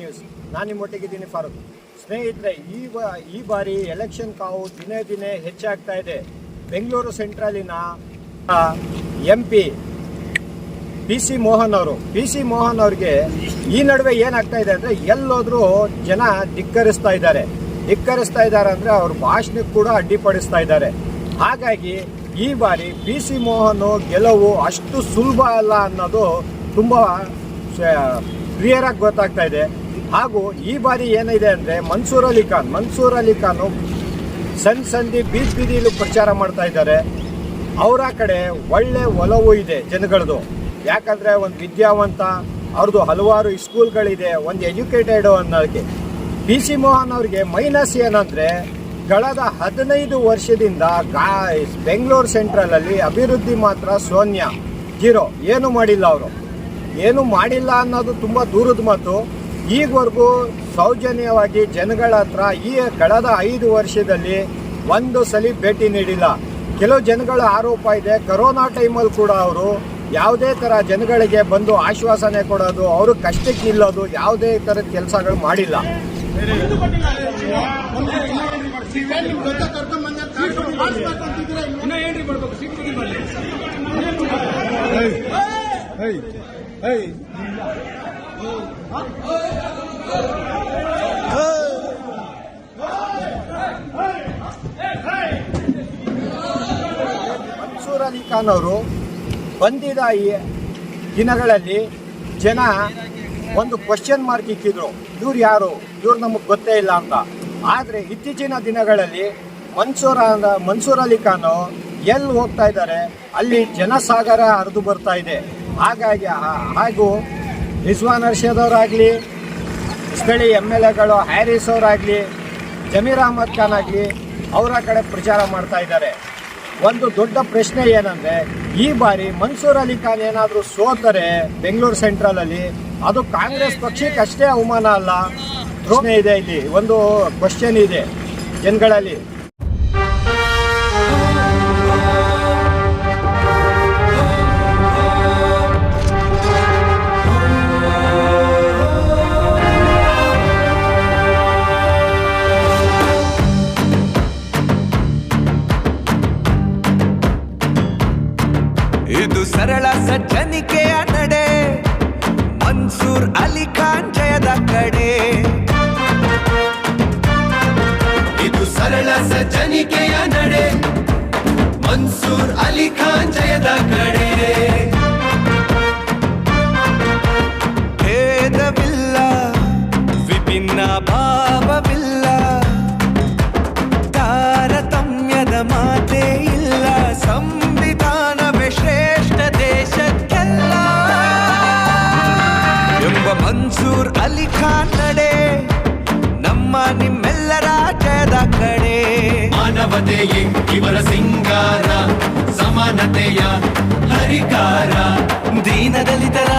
News ನಾನು ನಿಮ್ಮೊಟ್ಟಿಗಿದ್ದೀನಿ ಫಾರೂಕ್. ಸ್ನೇಹಿತರೆ, ಈ ಈ ಬಾರಿ ಎಲೆಕ್ಷನ್ ಕಾವು ದಿನೇ ದಿನೇ ಹೆಚ್ಚಾಗ್ತಾ ಇದೆ. Bengaluru ಸೆಂಟ್ರಲಿನ M P P C Mohan ಅವರು. ಪಿ ಸಿ ಮೋಹನ್ ಅವ್ರಿಗೆ ಈ ನಡುವೆ ಏನಾಗ್ತಾ ಇದೆ ಅಂದರೆ ಎಲ್ಲೋದ್ರೂ ಜನ ಧಿಕ್ಕರಿಸ್ತಾ ಇದ್ದಾರೆ. ಧಿಕ್ಕರಿಸ್ತಾ ಇದ್ದಾರೆ ಅಂದರೆ ಅವ್ರ ಭಾಷಣಕ್ಕೆ ಕೂಡ ಅಡ್ಡಿಪಡಿಸ್ತಾ ಇದ್ದಾರೆ. ಹಾಗಾಗಿ ಈ ಬಾರಿ ಪಿ ಸಿ ಮೋಹನ್ ಗೆಲುವು ಅಷ್ಟು ಸುಲಭ ಅಲ್ಲ ಅನ್ನೋದು ತುಂಬ ಕ್ಲಿಯರಾಗಿ ಗೊತ್ತಾಗ್ತಾ ಇದೆ. ಹಾಗೂ ಈ ಬಾರಿ ಏನಿದೆ ಅಂದರೆ ಮನ್ಸೂರ್ ಅಲಿ ಖಾನ್, ಮನ್ಸೂರ್ ಅಲಿ ಖಾನು ಸಣ್ಣ ಸಂದಿ ಬೀದಿ ಬೀದಿಲು ಪ್ರಚಾರ ಮಾಡ್ತಾ ಇದ್ದಾರೆ. ಅವರ ಕಡೆ ಒಳ್ಳೆ ಒಲವು ಇದೆ ಜನಗಳದು ಯಾಕಂದರೆ ಒಂದು ವಿದ್ಯಾವಂತ ಅವ್ರದ್ದು ಹಲವಾರು ಸ್ಕೂಲ್ಗಳಿದೆ, ಒಂದು ಎಜುಕೇಟೆಡ್ ಅನ್ನೋದಕ್ಕೆ. ಪಿ ಸಿ ಮೋಹನ್ ಅವ್ರಿಗೆ ಮೈನಸ್ ಏನಂದರೆ ಕಳೆದ ಹದಿನೈದು ವರ್ಷದಿಂದ ಗಾ ಬೆಂಗಳೂರು ಸೆಂಟ್ರಲಲ್ಲಿ ಅಭಿವೃದ್ಧಿ ಮಾತ್ರ ಸೋನ್ಯ, ಜೀರೋ. ಏನು ಮಾಡಿಲ್ಲ ಅವರು. ಏನು ಮಾಡಿಲ್ಲ ಅನ್ನೋದು ತುಂಬ ದೂರದ ಮಾತು. ಈವರೆಗೂ ಸೌಜನ್ಯವಾಗಿ ಜನಗಳ ಹತ್ರ ಈ ಕಳೆದ ಐದು ವರ್ಷದಲ್ಲಿ ಒಂದು ಸಲ ಭೇಟಿ ನೀಡಿಲ್ಲ. ಕೆಲವು ಜನಗಳ ಆರೋಪ ಇದೆ. ಕರೋನಾ ಟೈಮಲ್ಲಿ ಕೂಡ ಅವರು ಯಾವುದೇ ಥರ ಜನಗಳಿಗೆ ಬಂದು ಆಶ್ವಾಸನೆ ಕೊಡೋದು, ಅವರು ಕಷ್ಟಕ್ಕೆ ನಿಲ್ಲೋದು ಯಾವುದೇ ಥರದ ಕೆಲಸಗಳು ಮಾಡಿಲ್ಲ. ಇನ್ನ ಏನ್ರಿ ಮನ್ಸೂರ್ ಅವರು ಬಂದಿದ ಈ ದಿನಗಳಲ್ಲಿ ಜನ ಒಂದು ಕ್ವಶನ್ ಮಾರ್ಕ್ ಇಕ್ಕಿದ್ರು. ಇವ್ರು ಯಾರು? ಇವ್ರು ನಮಗೆ ಗೊತ್ತೇ ಇಲ್ಲ ಅಂತ. ಆದರೆ ಇತ್ತೀಚಿನ ದಿನಗಳಲ್ಲಿ ಮನ್ಸೂರ್ ಮನ್ಸೂರ್ ಅಲಿ ಖಾನ್ ಎಲ್ಲಿ ಹೋಗ್ತಾ ಇದ್ದಾರೆ? ಅಲ್ಲಿ ಜನಸಾಗರ ಹರಿದು ಬರ್ತಾ ಇದೆ. ಹಾಗಾಗಿ ಹಾಗೂ ರಿಜ್ವಾನ್ ಅರ್ಷದ್ ಸ್ಥಳೀಯ ಎಂ ಎಲ್ ಎಗಳು, ಹ್ಯಾರಿಸ್ ಅವರಾಗಲಿ, ಜಮೀರ್ ಅಹಮದ್ ಖಾನ್ ಆಗಲಿ, ಅವರ ಕಡೆ ಪ್ರಚಾರ ಮಾಡ್ತಾ ಇದ್ದಾರೆ. ಒಂದು ದೊಡ್ಡ ಪ್ರಶ್ನೆ ಏನಂದ್ರೆ, ಈ ಬಾರಿ ಮನ್ಸೂರ್ ಅಲಿ ಖಾನ್ ಏನಾದರೂ ಸೋತರೆ ಬೆಂಗಳೂರು ಸೆಂಟ್ರಲ್ ಅಲ್ಲಿ, ಅದು ಕಾಂಗ್ರೆಸ್ ಪಕ್ಷಕ್ಕೆ ಅಷ್ಟೇ ಅವಮಾನ ಅಲ್ಲ? ಪ್ರಶ್ನೆ ಇದೆ ಇಲ್ಲಿ, ಒಂದು ಕ್ವಶನ್ ಇದೆ ಜನಗಳಲ್ಲಿ. ಇದು ಸರಳ ಸಜ್ಜನಿಕೆಯ ನಡೆ ಮನ್ಸೂರ್ ಅಲಿ ಖಾನ್ ಜಯದ ಕಡೆ. ಇದು ಸರಳ ಸಜ್ಜನಿಕೆಯ ನಡೆ. ಮನ್ಸೂರ್ ಅಲಿ ಖಾನ್ ಜಯದ ಕಡೆ. ಭೇದವಿಲ್ಲ, ವಿಭಿನ್ನ ಭಾವವಿಲ್ಲ. ತಾರತಮ್ಯದ ಮಾತೇ ಇಲ್ಲ ಸಂವಿಧಾನವೇ ಮನ್ಸೂರ್ ಅಲಿ ಖಾನ್ ನಡೆ ನಮ್ಮ ನಿಮ್ಮೆಲ್ಲರ ಜಯದ ಕಡೆ. ಮಾನವತೆಯೇ ಇವರ ಸಿಂಗಾರ ಸಮಾನತೆಯ ಹರಿಕಾರ. ದೀನ ದಲಿತರ